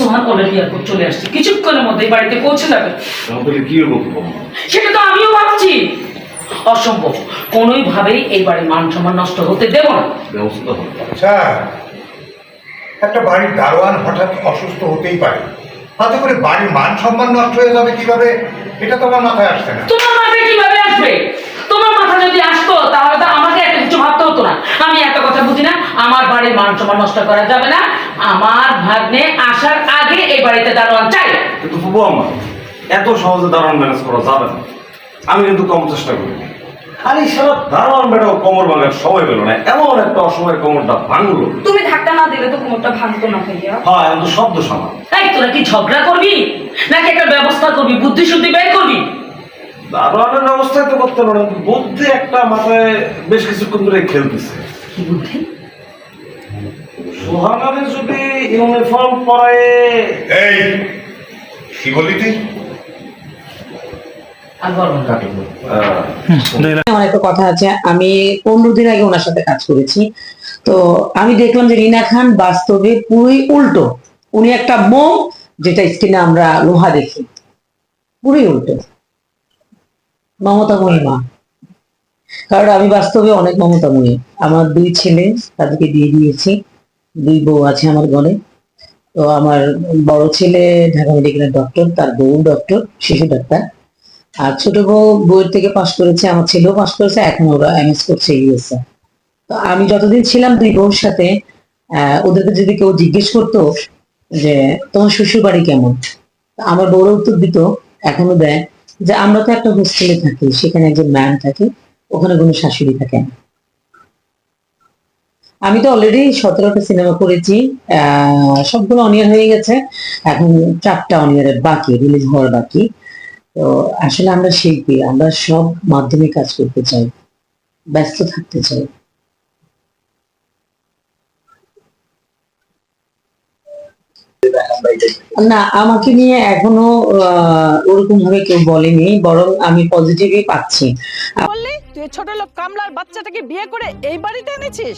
সোহান already airport চলে আসছে। কিছুক্ষণের মধ্যে বাড়িতে পৌঁছে যাবে। তাহলে কি হব তোমার? সেটা তো আমিও ভাবছি। অসম্ভব। কোনোই ভাবেই এই বাড়ির মান সম্মান নষ্ট হতে দেব না। ব্যবস্থা হবে। আচ্ছা একটা বাড়ির দারোয়ান হঠাৎ অসুস্থ হতেই পারে। তাতে করে বাড়ির মান সম্মান নষ্ট হয়ে যাবে কীভাবে? এটা তো আমার মাথায় আসছে না। তোমার মাথায় কীভাবে আসবে? তোমার মাথা যদি আসতো তাহলে তো আমাকে এত কিছু ভাবতে হতো না। আমি এত কথা বুঝি না আমার বাড়ির মান সম্মান নষ্ট করা যাবে না। আমার ভাগ্নে আসার আগে এই বাড়িতে দারোয়ান চাই। কিন্তু ফুবু আমার এত সহজে দারোয়ান ম্যানেজ করা যাবে না। আমি কিন্তু কম চেষ্টা করি। খালি সারা দারোয়ান বেটাও কোমর ভাঙার সময় পেল না। এমন একটা অসময়ে কোমরটা ভাঙলো। তুমি ধাক্কা না দিলে তো কোমরটা ভাঙতো না ভাইয়া। হ্যাঁ এখন তো শব্দ সামান এই তোরা কি ঝগড়া করবি? নাকি একটা ব্যবস্থা করবি বুদ্ধি শুদ্ধি বের করবি? দারোয়ানের ব্যবস্থায় তো করতে পারে বুদ্ধি একটা মাথায় বেশ কিছুক্ষণ ধরে খেলতেছে। কি বুদ্ধি? সোহানারে যদি ইউনিফর্ম পরায়। এই কি বললি তুই? আমার একটা কথা আছে আমি পনেরো দিন আগে ওনার সাথে কাজ করেছি। তো আমি দেখলাম যে রিনা খান বাস্তবে পুরোই উল্টো। উনি একটা মোম যেটা স্ক্রিনে আমরা লোহা দেখি। পুরোই উল্টো। মমতাময়ী মা কারণ আমি বাস্তবে অনেক মমতা মমতাময়ী আমার দুই ছেলে তাদেরকে দিয়ে দিয়েছি। দুই বউ আছে আমার ঘরে। তো আমার বড় ছেলে ঢাকা মেডিকেলের ডক্টর তার বউ ডক্টর শিশু ডাক্তার। আর ছোট বউ বইয়ের থেকে পাশ করেছে, আমার ছেলেও পাশ করেছে, এখন ওরা এমএস করছে ইউএসএ তো আমি যতদিন ছিলাম দুই বউর সাথে ওদেরকে যদি কেউ জিজ্ঞেস করতো যে, তোমার শ্বশুর বাড়ি কেমন? আমার বউরা উত্তর দিত, এখনও দেয় যে, আমরা তো একটা হোস্টেলে থাকি, সেখানে একজন ম্যাম থাকে, ওখানে কোনো শাশুড়ি থাকে না। আমি তো অলরেডি সতেরোটা সিনেমা করেছি সবগুলো অনিয়ার হয়ে গেছে। এখন চারটা অনিয়ারের বাকি রিলিজ হওয়ার বাকি। তো আসলে আমরা শিল্পী, আমরা সব মাধ্যমে কাজ করতে চাই, ব্যস্ত থাকতে চাই। না, আমাকে নিয়ে এখনও ওরকম ভাবে কেউ বলেনি, বরং আমি পজিটিভই পাচ্ছি। বললি? তুই ছোট লোক কামলার বাচ্চাটাকে বিয়ে করে এই বাড়িতে এনেছিস?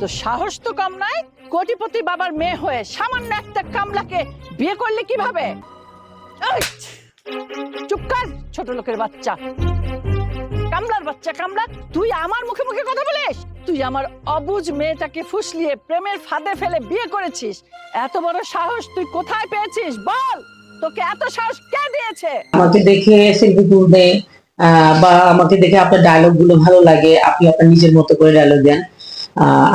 তো সাহস তো কম নয়, কোটিপতি বাবার মেয়ে হয়ে সামান্য একটা কামলাকে বিয়ে করলে কীভাবে? চুপ কর, ছোট লোকের বাচ্চা। কামলার বাচ্চা, কামলা, তুই আমার মুখে মুখে কথা বলিস? তুই আমার অবুজ মেয়েটাকে ফুসলিয়ে প্রেমের ফাঁদে ফেলে বিয়ে করেছিস। এত বড় সাহস তুই কোথায় পেয়েছিস? বল! তোকে এত সাহস কে দিয়েছে? আমাকে দেখে সেলফি তুলতে বা আমাকে দেখে আপনার ডায়লগগুলো ভালো লাগে, আপনি আপনার নিজের মতো করে ডায়লগ দেন।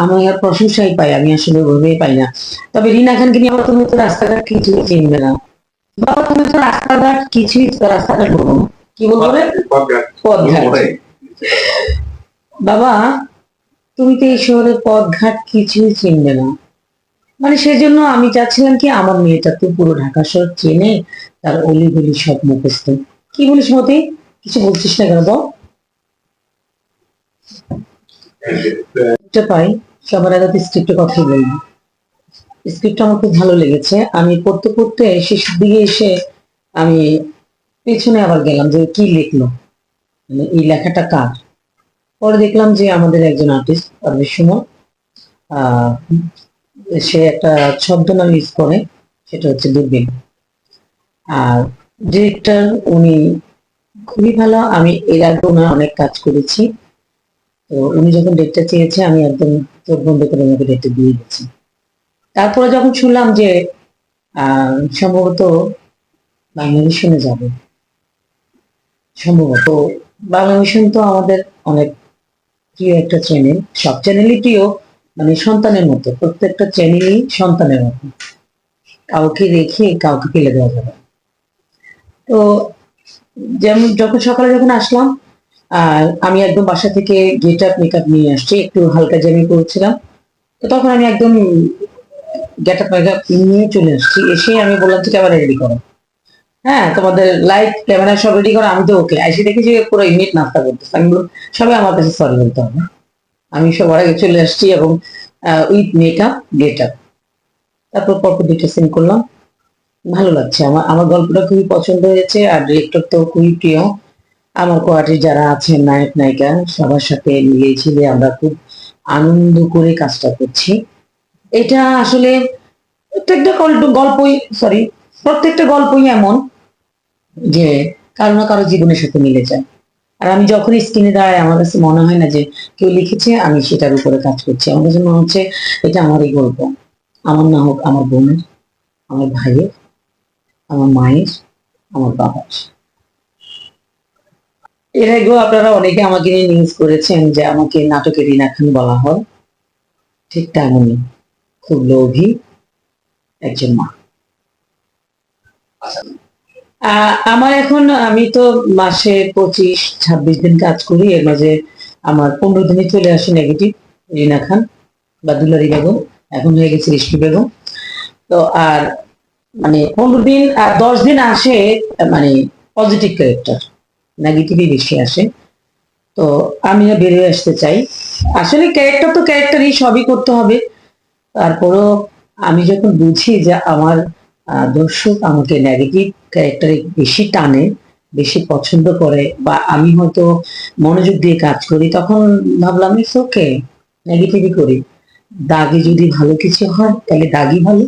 আমি আর প্রশংসাই পাই, আমি আসলে ওইভাবেই পাই না। তবে রিনা খানকে নিয়ে আমার তুমি তো রাস্তাঘাট কিছুই চিনবে না। বাবা, তুমি তো রাস্তাঘাট কিছুই রাস্তাঘাট বলো না। কি বলব? বাবা তুমি তো এই শহরের পথঘাট কিছুই চিনবে না। মানে সেজন্য আমি চাচ্ছিলাম কি আমার মেয়েটা তো পুরো ঢাকা শহর চেনে তার অলি গলি সব মুখস্থ। কি বলিস মতি? কিছু বলছিস না কেন বল? পাই সবার আগে স্ক্রিপ্টের কথাই বলব স্ক্রিপ্টটা আমার খুব ভালো লেগেছে। আমি পড়তে পড়তে শেষের দিকে এসে আমি পেছনে আবার গেলাম যে কি লিখলো? মানে এই লেখাটা কার? পরে দেখলাম যে আমাদের একজন আর্টিস্ট পারভেজ সুমন সে একটা ছদ্মনাম ইউজ করে, সেটা হচ্ছে দূরবীন। আর ডিরেক্টর উনি খুবই ভালো, আমি এর আগে ওনার অনেক কাজ করেছি। তো উনি যখন ডেটটা চেয়েছে, আমি একদম চোখ বন্ধ করে ওনাকে ডেটটা দিয়ে দিচ্ছি তারপরে যখন শুনলাম যে সম্ভবত বাংলা শুনে যাবে সম্ভবত বাংলা মিশন তো আমাদের অনেক প্রিয় একটা চ্যানেল সব চ্যানেলই প্রিয় মানে সন্তানের মতো। প্রত্যেকটা চ্যানেলই সন্তানের মতো। কাউকে রেখে কাউকে ফেলে দেওয়া যাবে। তো যেমন যখন সকালে যখন আসলাম, আর আমি একদম বাসা থেকে গেট আপ মেকআপ নিয়ে আসছি, একটু হালকা জামি করেছিলাম, তো তখন আমি একদম গেট আপ মেকআপ নিয়ে চলে আসছি। এসে আমি বললাম যে ক্যামেরা রেডি করো। হ্যাঁ তোমাদের লাইট ক্যামেরা সব রেডি করো, আমি তো ওকে এসে দেখি যে পুরো ইমিট নাস্তা করতেছে। আমি বললাম, সবাই আমার কাছে সরি বলতে হবে। আমি সবার আগে চলে আসছি এবং উইথ মেকআপ গেট আপ তারপর পরপর দুইটা সিন করলাম। ভালো লাগছে। আমার আমার গল্পটা খুবই পছন্দ হয়েছে, আর ডিরেক্টর তো খুবই প্রিয়। আমার কোয়ার্টির যারা আছেন, নায়ক, নায়িকা, সবার সাথে মিলিয়ে ঝিলে আমরা খুব আনন্দ করে কাজটা করছি। এটা আসলে প্রত্যেকটা গল্প, গল্পই সরি প্রত্যেকটা গল্পই এমন। যে কারও না কারও জীবনের সাথে মিলে যায়। আর আমি যখন স্ক্রিনে দাঁড়াই, আমার কাছে মনে হয় না যে কেউ লিখেছে, আমি সেটার উপরে কাজ করছি। আমার কাছে মনে হচ্ছে এটা আমারই গল্প। আমার না হোক আমার বোনের, আমার ভাইয়ের, আমার মায়ের, আমার বাবার। এর আগেও আপনারা অনেকে আমাকে নিয়ে নিউজ করেছেন যে আমাকে নাটকের রিনা খান বলা হয়। ঠিক তেমনই। খুব লোভী একজন মা। আমার এখন, আমি তো মাসে পঁচিশ, ছাব্বিশ দিন কাজ করি, এর মাঝে আমার পনেরো দিনে চলে আসে নেগেটিভ রিনা খান বা দুলারি বেগম, এখন হয়ে গেছে রিষ্টি বেগম। তো আর মানে পনেরো দিন, আর দশ দিন আসে মানে পজিটিভ ক্যারেক্টার নেগেটিভই বেশি আসে। তো আমিও বেরিয়ে আসতে চাই। আসলে ক্যারেক্টার তো ক্যারেক্টারই সবই করতে হবে। তারপরও আমি যখন বুঝি যে আমার দর্শক আমাকে নেগেটিভ ক্যারেক্টারে বেশি টানে, বেশি পছন্দ করে বা আমি হয়তো মনোযোগ দিয়ে কাজ করি, তখন ভাবলাম ইটস ওকে নেগেটিভই করি। দাগে যদি ভালো কিছু হয়, তাহলে দাগই ভালো।